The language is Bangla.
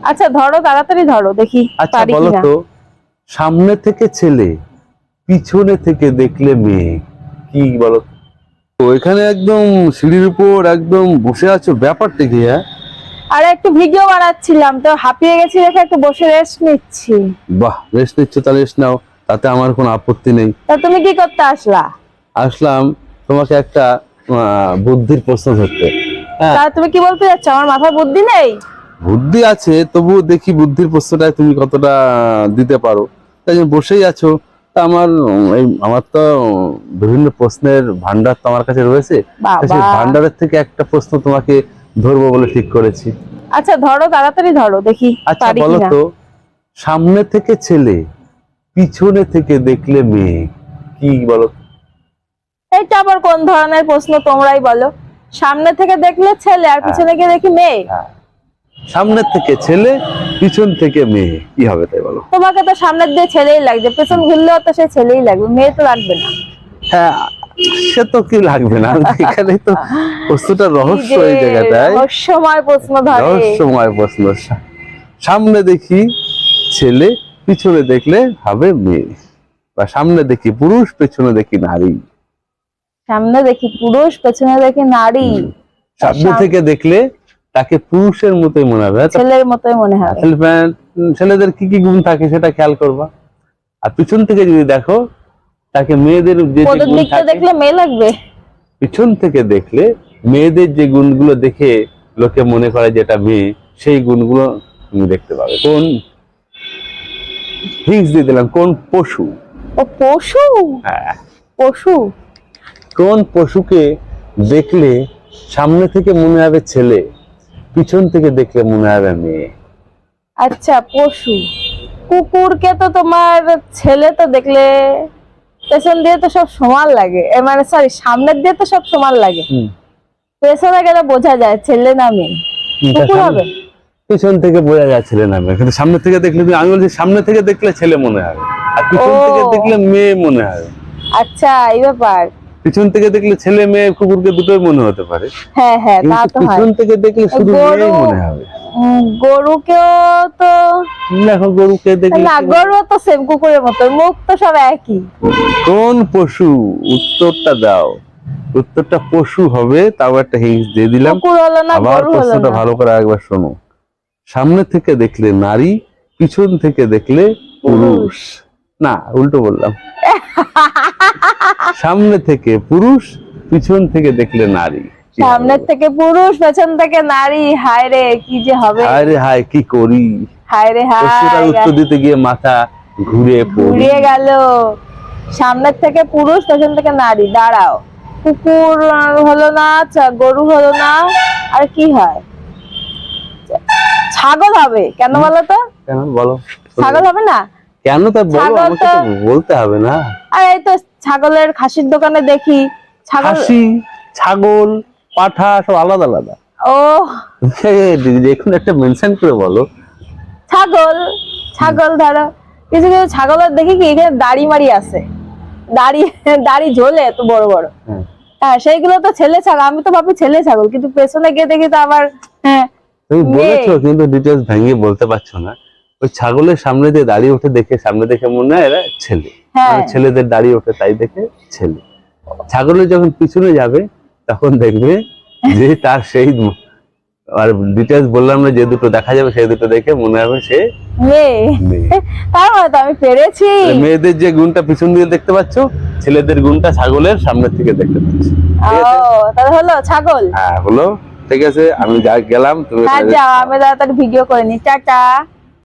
আচ্ছা ধরো তাড়াতাড়ি ধরো দেখি আচ্ছা বলো তো সামনে থেকে ছেলে পিছনে থেকে দেখলে মেয়ে কি বলো? তো এখানে একদম সিঁড়ির উপর একদম বসে আছো ব্যাপারটা কি হ্যাঁ? আরে একটু ভিডিও বানাচ্ছিলাম তো হাঁপিয়ে গেছি দেখে একটু বসে রেস্ট নিচ্ছি। বাহ রেস্ট নিচ্ছ তাহলে রেস্ট নাও তাতে আমার কোনো আপত্তি নেই। তা তুমি কি করতে আসলা? আসলাম তোমাকে একটা বুদ্ধির প্রশ্ন ধরতে। হ্যাঁ। তা তুমি কি বলতে যাচ্ছ? আমার মাথায় বুদ্ধি নেই? বুদ্ধি আছে তবুও দেখি বুদ্ধির প্রশ্নটা তুমি কতটা দিতে পারো। তাই জন্য বসেই আছো। তা আমার এই আমার তো বিভিন্ন প্রশ্নের ভান্ডার তো আমার কাছে রয়েছে। সেই ভান্ডারের থেকে একটা প্রশ্ন তোমাকে ধরবো বলে ঠিক করেছি। আচ্ছা ধরো তাড়াতাড়ি ধরো দেখি আচ্ছা বলো তো সামনে থেকে ছেলে পিছনে থেকে দেখলে মেয়ে কি বলো? এইটা আবার কোন ধরনের প্রশ্ন তোমরাই বলো। সামনে থেকে দেখলে ছেলে আর পিছনে গিয়ে দেখি মেয়ে? সামনের থেকে ছেলে পিছন থেকে মেয়ে। কি হবে তাই বলো? তোমাকে তো সামনের দিয়ে ছেলেই লাগছে পেছন ঘুরলেও তো সে ছেলেই লাগবে মেয়ে তো লাগবে না। হ্যাঁ সে তো কি লাগবে না? এখানে তো প্রশ্নটা রহস্য এই এই জায়গাটায়। রহস্যময় প্রশ্ন ধরে। রহস্যময় প্রশ্ন। সামনে দেখি ছেলে পিছনে দেখলে হবে মেয়ে। বা সামনে দেখি পুরুষ পেছনে দেখি নারী। সামনে দেখি পুরুষ পেছনে দেখি নারী। সামনে থেকে দেখলে তাকে পুরুষের মতোই মনে হবে। ছেলের মতোই মনে হবে। ছেলে- ছেলেদের কি কি গুণ থাকে সেটা খেয়াল করবা। আর পিছন থেকে যদি দেখো তাকে মেয়েদের যে দেখলে মেয়ে লাগবে। পিছন থেকে দেখলে মেয়েদের যে গুণগুলো দেখে লোকে মনে করে যেটা মেয়ে সেই গুণগুলো তুমি দেখতে পাবে। কোন হিংস দিয়ে দিলাম কোন পশু? ও পশু? হ্যাঁ। পশু? কোন পশুকে দেখলে সামনে থেকে মনে হবে ছেলে? পিছন থেকে দেখলে মনে হবে মেয়ে। আচ্ছা পশু। কুকুরকে তো তোমার ছেলে তো দেখলে পেছন দিয়ে তো সব সমান লাগে। মানে সরি সামনের দিয়ে তো সব সমান লাগে। পেছনে গেলে বোঝা যায় ছেলে না মেয়ে। কুকুর হবে? পিছন থেকে বোঝা যায় ছেলে না মেয়ে। কিন্তু সামনে থেকে দেখলে তুমি- আমি বলছি সামনে থেকে দেখলে ছেলে মনে হবে। আর পিছন থেকে দেখলে মেয়ে মনে হবে। আচ্ছা এই ব্যাপার। পিছন থেকে দেখলে ছেলে মেয়ে কুকুরকে দুটোই মনে হতে পারে। হ্যাঁ হ্যাঁ তা তো পিছন থেকে দেখলে শুধু মনে হবে। গরুকেও তো দেখো গরুকে দেখলে না গরু তো সেম কুকুরের মতো মুখ তো সব একই। কোন পশু? উত্তরটা দাও। উত্তরটা পশু হবে তাও একটা হিংস দিয়ে দিলাম। কুকুর হলো না আবার প্রশ্নটা ভালো করে একবার শোনো। সামনে থেকে দেখলে নারী পিছন থেকে দেখলে পুরুষ। না উল্টো বললাম। সামনে থেকে পুরুষ পিছন থেকে দেখলে নারী? সামনের থেকে পুরুষ পেছন থেকে নারী। হায় রে কি যে হবে? হায় রে হায় কি করি? হায় রে হায়। উত্তর দিতে গিয়ে মাথা ঘুরে ঘুরিয়ে গেল। সামনের থেকে পুরুষ পেছন থেকে নারী। দাঁড়াও। কুকুর হলো না গরু হলো না আর কি হয়? ছাগল হবে। কেন বলো তো? কেন? বলো। ছাগল হবে না? কেন তা বলো? ছাগল আমাকে তো- বলতে হবে না। আর এই তো ছাগলের খাসির দোকানে দেখি। ছাগল খাসি ছাগল পাঠা সব আলাদা আলাদা। ও এখন একটা মেনশন করে বলো। ছাগল ছাগল ধরো। কিছু কিছু ছাগলের দেখি কি এখানে দাড়ি মারি আছে। দাড়ি দাড়ি ঝোলে এত বড় বড়। হ্যাঁ। হ্যাঁ সেইগুলো তো ছেলে ছাগল আমি তো ভাবি ছেলে ছাগল কিন্তু পেছনে গিয়ে দেখি তো আবার হ্যাঁ তুমি। বলেছ কিন্তু ডিটেলস ভেঙে বলতে পারছ না। ওই ছাগলের সামনে দিয়ে দাঁড়িয়ে ওঠে দেখে সামনে দেখে মনে হয় এরা ছেলে। হ্যাঁ। মানে ছেলেদের দাঁড়িয়ে ওঠে তাই দেখে ছেলে। ছাগলের যখন পিছনে যাবে তখন দেখবে যে তার সেই আর ডিটেলস বললাম না যে দুটো দেখা যাবে সেই দুটো দেখে মনে হবে সে আমি পেরেছি। মেয়েদের যে গুণটা পিছন দিয়ে দেখতে পাচ্ছ ছেলেদের গুণটা ছাগলের সামনের থেকে দেখতে পাচ্ছ। তাহলে হলো ছাগল? হ্যাঁ হলো। ঠিক আছে আমি যা গেলাম তুমি হ্যাঁ যাও আমি তাড়াতাড়ি ভিডিও করে নি টাটা।